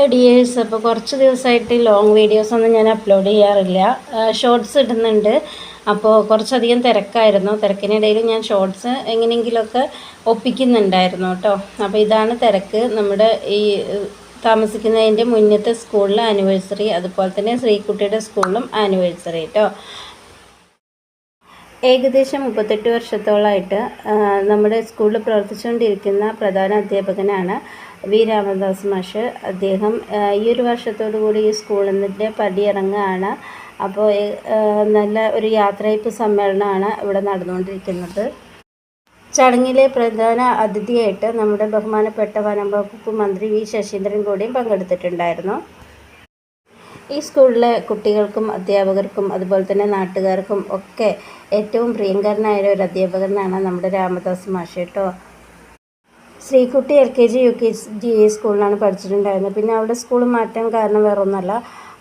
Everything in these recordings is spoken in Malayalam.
ഹലോ ഡിയേഴ്സ് അപ്പോൾ കുറച്ച് ദിവസമായിട്ട് ലോങ് വീഡിയോസ് ഒന്നും ഞാൻ അപ്ലോഡ് ചെയ്യാറില്ല. ഷോർട്സ് ഇടുന്നുണ്ട്. അപ്പോൾ കുറച്ചധികം തിരക്കായിരുന്നു. തിരക്കിനിടയിൽ ഞാൻ ഷോർട്സ് എങ്ങനെയെങ്കിലുമൊക്കെ ഒപ്പിക്കുന്നുണ്ടായിരുന്നു കേട്ടോ. അപ്പോൾ ഇതാണ് തിരക്ക്. നമ്മുടെ ഈ താമസിക്കുന്നതിന്റെ മുന്നത്തെ സ്കൂളിലെ ആനിവേഴ്സറി അതുപോലെ തന്നെ ശ്രീകുട്ടിയുടെ സ്കൂളിലും ആനിവേഴ്സറി കേട്ടോ ഏകദേശം മുപ്പത്തെട്ട് വർഷത്തോളമായിട്ട് നമ്മുടെ സ്കൂളിൽ പ്രവർത്തിച്ചുകൊണ്ടിരിക്കുന്ന പ്രധാന അധ്യാപകനാണ് വി രാമദാസ് മാഷ്. അദ്ദേഹം ഈ ഒരു വർഷത്തോടു കൂടി ഈ സ്കൂളിന്റെ പടിയിറങ്ങുകയാണ് അപ്പോൾ നല്ല ഒരു യാത്രയപ്പ് സമ്മേളനമാണ് ഇവിടെ നടന്നുകൊണ്ടിരിക്കുന്നത്. ചടങ്ങിലെ പ്രധാന അതിഥിയായിട്ട് നമ്മുടെ ബഹുമാനപ്പെട്ട വനം വകുപ്പ് മന്ത്രി വി. ശശീന്ദ്രൻ കൂടിയും പങ്കെടുത്തിട്ടുണ്ടായിരുന്നു. ഈ സ്കൂളിലെ കുട്ടികൾക്കും അധ്യാപകർക്കും അതുപോലെ തന്നെ നാട്ടുകാർക്കും ഒക്കെ ഏറ്റവും പ്രിയങ്കരനായ ഒരു അധ്യാപകനാണ് നമ്മുടെ രാമദാസ് മാഷ് കേട്ടോ. Sreekutty L K G U K G സ്കൂളിലാണ് പഠിച്ചിട്ടുണ്ടായിരുന്നത്. പിന്നെ അവിടെ സ്കൂൾ മാറ്റാൻ കാരണം വേറെ ഒന്നുമല്ല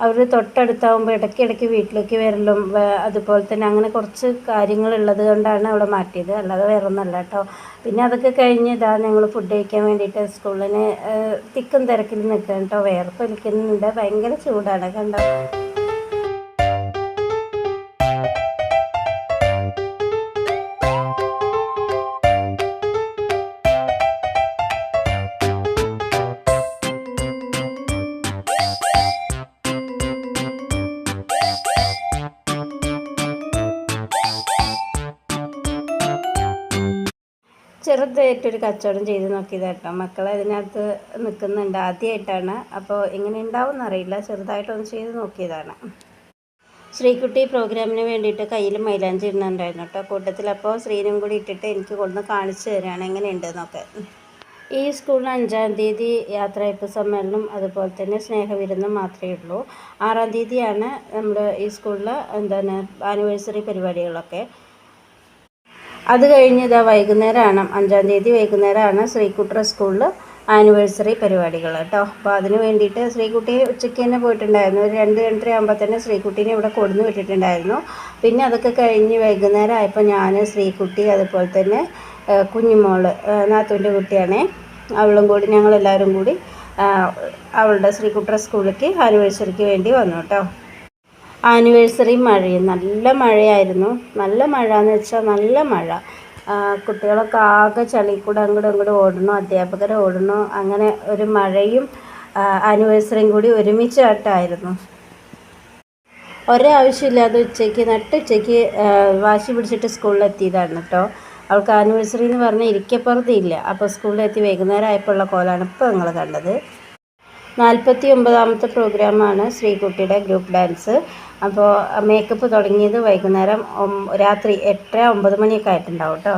അവർ തൊട്ടടുത്താവുമ്പോൾ ഇടയ്ക്കിടയ്ക്ക് വീട്ടിലേക്ക് വരലും അതുപോലെ തന്നെ അങ്ങനെ കുറച്ച് കാര്യങ്ങളുള്ളത് കൊണ്ടാണ് അവിടെ മാറ്റിയത്. അല്ലാതെ വേറെ ഒന്നുമല്ല കേട്ടോ. പിന്നെ അതൊക്കെ കഴിഞ്ഞ് ഇതാ ഞങ്ങൾ ഫുഡ് കഴിക്കാൻ വേണ്ടിയിട്ട് സ്കൂളിന് തിക്കും തിരക്കിൽ നിൽക്കാൻ കേട്ടോ. വേർപ്പൊലിക്കുന്നുണ്ട് ഭയങ്കര ചൂടാണ്. കണ്ടോ? ചെറുതായിട്ടൊരു കച്ചവടം ചെയ്ത് നോക്കിയതാട്ടോ. മക്കൾ അതിനകത്ത് നിൽക്കുന്നുണ്ട് ആദ്യമായിട്ടാണ് അപ്പോൾ എങ്ങനെ ഉണ്ടാവും എന്നറിയില്ല ചെറുതായിട്ടൊന്ന് ചെയ്ത് നോക്കിയതാണ്. ശ്രീകുട്ടി പ്രോഗ്രാമിന് വേണ്ടിയിട്ട് കയ്യിൽ മൈലാഞ്ചി ഇടുന്നുണ്ടായിരുന്നു കേട്ടോ. കൂട്ടത്തിൽ അപ്പോൾ ശ്രീനും കൂടി ഇട്ടിട്ട് എനിക്ക് കൊണ്ടുവന്ന് കാണിച്ചു തരികയാണ് എങ്ങനെയുണ്ട് എന്നൊക്കെ ഈ സ്കൂളിന് അഞ്ചാം തീയതി യാത്രയപ്പ് സമ്മേളനം അതുപോലെ തന്നെ സ്നേഹവിരുന്നും മാത്രമേ ഉള്ളൂ. ആറാം തീയതിയാണ് നമ്മുടെ ഈ സ്കൂളിൽ എന്താണ് ആനിവേഴ്സറി പരിപാടികളൊക്കെ. അത് കഴിഞ്ഞ് ഇതാ വൈകുന്നേരമാണ് അഞ്ചാം തീയതി വൈകുന്നേരമാണ് ശ്രീകുട്ടറ സ്കൂളിൽ ആനിവേഴ്സറി പരിപാടികൾ കേട്ടോ. അപ്പോൾ അതിന് വേണ്ടിയിട്ട് ശ്രീകുട്ടി ഉച്ചയ്ക്ക് തന്നെ പോയിട്ടുണ്ടായിരുന്നു. ഒരു രണ്ട് രണ്ടര ആകുമ്പോൾ തന്നെ ശ്രീകുട്ടീനെ ഇവിടെ കൊടുന്ന് വിട്ടിട്ടുണ്ടായിരുന്നു. പിന്നെ അതൊക്കെ കഴിഞ്ഞ് വൈകുന്നേരം ആയപ്പോൾ ഞാൻ ശ്രീകുട്ടി അതുപോലെ തന്നെ കുഞ്ഞുമോൾ ആ, നാത്തൂന്റെ കുട്ടിയാണേ അവളും കൂടി ഞങ്ങളെല്ലാവരും കൂടി അവളുടെ ശ്രീകുട്ടറ സ്കൂളിലേക്ക് ആനിവേഴ്സറിക്ക് വേണ്ടി വന്നു കേട്ടോ. ആനിവേഴ്സറി മഴയും. നല്ല മഴയായിരുന്നു. നല്ല മഴ എന്ന് വെച്ചാൽ നല്ല മഴ. കുട്ടികളൊക്കെ ആകെ ചളി കൂടെ അങ്ങോട്ടും ഇങ്ങോട്ടും ഓടണു അധ്യാപകർ ഓടണു അങ്ങനെ ഒരു മഴയും ആനിവേഴ്സറിയും കൂടി ഒരുമിച്ചായിട്ടായിരുന്നു. ഒരാവശ്യമില്ലാതെ ഉച്ചയ്ക്ക് നട്ടുച്ചയ്ക്ക് വാശി പിടിച്ചിട്ട് സ്കൂളിലെത്തിയതാണ് കേട്ടോ. അവൾക്ക് ആനിവേഴ്സറി എന്ന് പറഞ്ഞാൽ ഇരിക്കപ്പുറത്തില്ല അപ്പോൾ സ്കൂളിലെത്തി വൈകുന്നേരം ആയപ്പോഴുള്ള കോലാണ് ഇപ്പോൾ നിങ്ങൾ കണ്ടത്. നാൽപ്പത്തി ഒമ്പതാമത്തെ പ്രോഗ്രാമാണ് ശ്രീകുട്ടിയുടെ ഗ്രൂപ്പ് ഡാൻസ്. അപ്പോൾ മേക്കപ്പ് തുടങ്ങിയത് വൈകുന്നേരം രാത്രി എട്ടര ഒമ്പത് മണിയൊക്കെ ആയിട്ടുണ്ടാവും കേട്ടോ.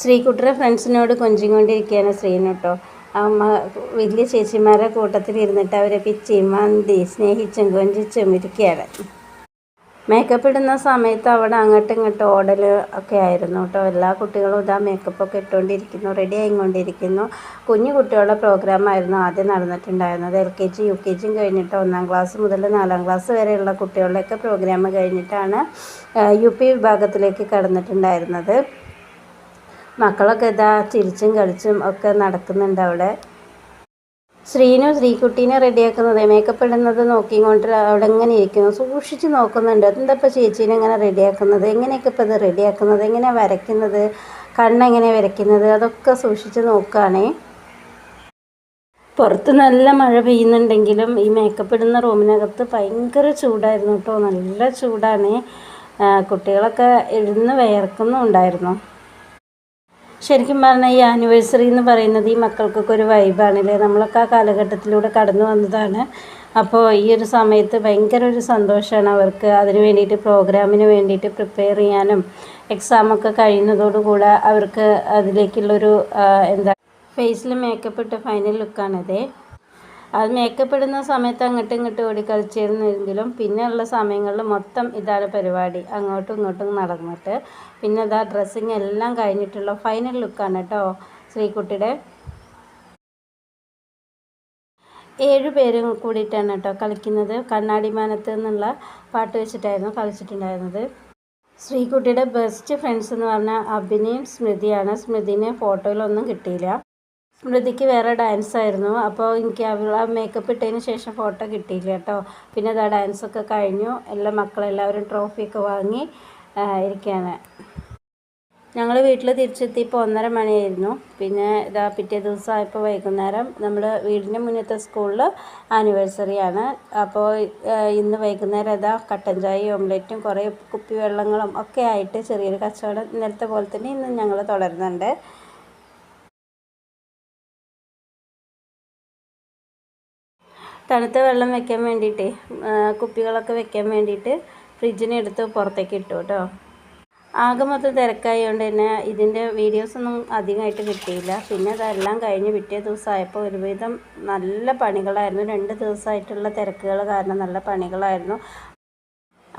ശ്രീകുട്ടറെ ഫ്രണ്ട്സിനോട് കൊഞ്ചിക്കൊണ്ടിരിക്കുകയാണ് ശ്രീനു കേട്ടോ അമ്മ വലിയ ചേച്ചിമാരുടെ കൂട്ടത്തിൽ ഇരുന്നിട്ട് അവരെ പിച്ചയും മന്തി സ്നേഹിച്ചും കൊഞ്ചിച്ചും ഇരിക്കുകയാണ്. മേക്കപ്പ് ഇടുന്ന സമയത്ത് അവിടെ അങ്ങോട്ടും ഇങ്ങോട്ടും ഓടൽ ഒക്കെ ആയിരുന്നു കേട്ടോ എല്ലാ കുട്ടികളും ഇതാ മേക്കപ്പൊക്കെ ഇട്ടുകൊണ്ടിരിക്കുന്നു റെഡി ആയിക്കൊണ്ടിരിക്കുന്നു. കുഞ്ഞു കുട്ടികളുടെ പ്രോഗ്രാമായിരുന്നു ആദ്യം നടന്നിട്ടുണ്ടായിരുന്നത്. L K G U K ജിയും കഴിഞ്ഞിട്ട് ഒന്നാം ക്ലാസ് മുതൽ നാലാം ക്ലാസ് വരെയുള്ള കുട്ടികളുടെയൊക്കെ പ്രോഗ്രാം കഴിഞ്ഞിട്ടാണ് യു പി വിഭാഗത്തിലേക്ക് കടന്നിട്ടുണ്ടായിരുന്നത്. മക്കളൊക്കെ ഇതാ ചിരിച്ചും കളിച്ചും ഒക്കെ നടക്കുന്നുണ്ട് അവിടെ. ശ്രീനും ശ്രീകുട്ടീനെ റെഡിയാക്കുന്നത് മേക്കപ്പ് ഇടുന്നത് നോക്കിക്കൊണ്ട് അവിടെ എങ്ങനെ ഇരിക്കുന്നു. സൂക്ഷിച്ച് നോക്കുന്നുണ്ട്. എന്താ ഇപ്പോൾ ചേച്ചീനെ എങ്ങനെ റെഡിയാക്കുന്നത്? എങ്ങനെയൊക്കെ ഇപ്പോൾ ഇത് റെഡിയാക്കുന്നത്? എങ്ങനെയാണ് വരയ്ക്കുന്നത്? കണ്ണെങ്ങനെ വരയ്ക്കുന്നത്? അതൊക്കെ സൂക്ഷിച്ച് നോക്കുകയാണേ പുറത്ത് നല്ല മഴ പെയ്യുന്നുണ്ടെങ്കിലും ഈ മേക്കപ്പ് ഇടുന്ന റൂമിനകത്ത് ഭയങ്കര ചൂടായിരുന്നു കേട്ടോ. നല്ല ചൂടാണ്. കുട്ടികളൊക്കെ ഇരുന്ന് വിയർക്കുന്നുണ്ടായിരുന്നു. ശരിക്കും പറഞ്ഞാൽ ഈ ആനിവേഴ്സറി എന്ന് പറയുന്നത് ഈ മക്കൾക്കൊക്കെ ഒരു വൈബാണല്ലേ നമ്മളൊക്കെ ആ കാലഘട്ടത്തിലൂടെ കടന്നു വന്നതാണ്. അപ്പോൾ ഈ ഒരു സമയത്ത് ഭയങ്കര ഒരു സന്തോഷമാണ് അവർക്ക്. അതിന് വേണ്ടിയിട്ട് പ്രോഗ്രാമിന് വേണ്ടിയിട്ട് പ്രിപ്പയർ ചെയ്യാനും എക്സാമൊക്കെ കഴിയുന്നതോടുകൂടെ അവർക്ക് അതിലേക്കുള്ളൊരു എന്താ ഫേസിൽ മേക്കപ്പ് ഇട്ട ഫൈനൽ ലുക്കാണിത് അത് മേക്കപ്പ് ഇടുന്ന സമയത്ത് അങ്ങോട്ടും ഇങ്ങോട്ടും ഓടി കളിച്ചിരുന്നെങ്കിലും പിന്നെയുള്ള സമയങ്ങളിൽ മൊത്തം ഇതാണ് പരിപാടി. അങ്ങോട്ടും ഇങ്ങോട്ടും നടന്നിട്ട്. പിന്നെ ഇതാ ഡ്രസ്സിങ് എല്ലാം കഴിഞ്ഞിട്ടുള്ള ഫൈനൽ ലുക്കാണ് കേട്ടോ ശ്രീകുട്ടിയുടെ. ഏഴ് പേരും കൂടിയിട്ടാണ് കേട്ടോ കളിക്കുന്നത്. കണ്ണാടിമാനത്ത് എന്നുള്ള പാട്ട് വെച്ചിട്ടായിരുന്നു കളിച്ചിട്ടുണ്ടായിരുന്നത്. ശ്രീകുട്ടിയുടെ ബെസ്റ്റ് ഫ്രണ്ട്സ് എന്ന് പറഞ്ഞാൽ അഭിനയും സ്മൃതിയാണ്. സ്മൃതിനെ ഫോട്ടോയിലൊന്നും കിട്ടിയില്ല. സ്മൃതിക്ക് വേറെ ഡാൻസ് ആയിരുന്നു. അപ്പോൾ എനിക്ക് അവൾ ആ മേക്കപ്പ് ഇട്ടതിന് ശേഷം ഫോട്ടോ കിട്ടിയില്ല കേട്ടോ. പിന്നെ അത് ആ ഡാൻസൊക്കെ കഴിഞ്ഞു. എല്ലാ മക്കളെല്ലാവരും ട്രോഫിയൊക്കെ വാങ്ങി ഇരിക്കുകയാണ് ഞങ്ങൾ വീട്ടിൽ തിരിച്ചെത്തിയപ്പോൾ ഒന്നര മണിയായിരുന്നു. പിന്നെ ഇതാ പിറ്റേ ദിവസം ആയപ്പോൾ വൈകുന്നേരം നമ്മൾ വീടിന്റെ മുന്നത്തെ സ്കൂളിൽ ആനിവേഴ്സറി ആണ്. അപ്പോൾ ഇന്ന് വൈകുന്നേരം ഇതാ കട്ടൻ ചായയും ഓംലെറ്റും കുറേ കുപ്പി വെള്ളങ്ങളും ഒക്കെ ആയിട്ട് ചെറിയൊരു കച്ചവടം ഇന്നലത്തെ പോലെ തന്നെ ഇന്ന് ഞങ്ങൾ തുടരുന്നുണ്ട്. തണുത്ത വെള്ളം വെക്കാൻ വേണ്ടിയിട്ട് കുപ്പികളൊക്കെ വെക്കാൻ വേണ്ടിയിട്ട് ഫ്രിഡ്ജിനെടുത്ത് പുറത്തേക്ക് ഇട്ടു കേട്ടോ. ആകെ മൊത്തം തിരക്കായതുകൊണ്ട് തന്നെ ഇതിന്റെ വീഡിയോസൊന്നും അധികമായിട്ട് കിട്ടിയില്ല. പിന്നെ അതെല്ലാം കഴിഞ്ഞ് പിറ്റേ ദിവസമായപ്പോൾ ഒരുവിധം നല്ല പണികളായിരുന്നു. രണ്ട് ദിവസമായിട്ടുള്ള തിരക്കുകൾ കാരണം നല്ല പണികളായിരുന്നു.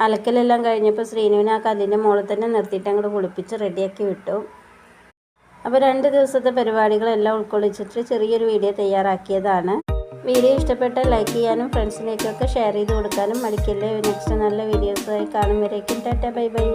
അലക്കലെല്ലാം കഴിഞ്ഞപ്പോൾ ശ്രീനുവിനെ ആ കല്ലിന്റെ മുകളിൽ തന്നെ നിർത്തിയിട്ട് അങ്ങോട്ട് കുളിപ്പിച്ച് റെഡിയാക്കി വിട്ടു. അപ്പോൾ രണ്ട് ദിവസത്തെ പരിപാടികളെല്ലാം ഉൾക്കൊള്ളിച്ചിട്ട് ചെറിയൊരു വീഡിയോ തയ്യാറാക്കിയതാണ്. വീഡിയോ ഇഷ്ടപ്പെട്ടാൽ ലൈക്ക് ചെയ്യാനും ഫ്രണ്ട്സിലേക്കൊക്കെ ഷെയർ ചെയ്ത് കൊടുക്കാനും മടിക്കല്ലേ. നെക്സ്റ്റ് നല്ല വീഡിയോസായി കാണുമ്പോഴേക്കും ടാറ്റ ബൈ ബൈ.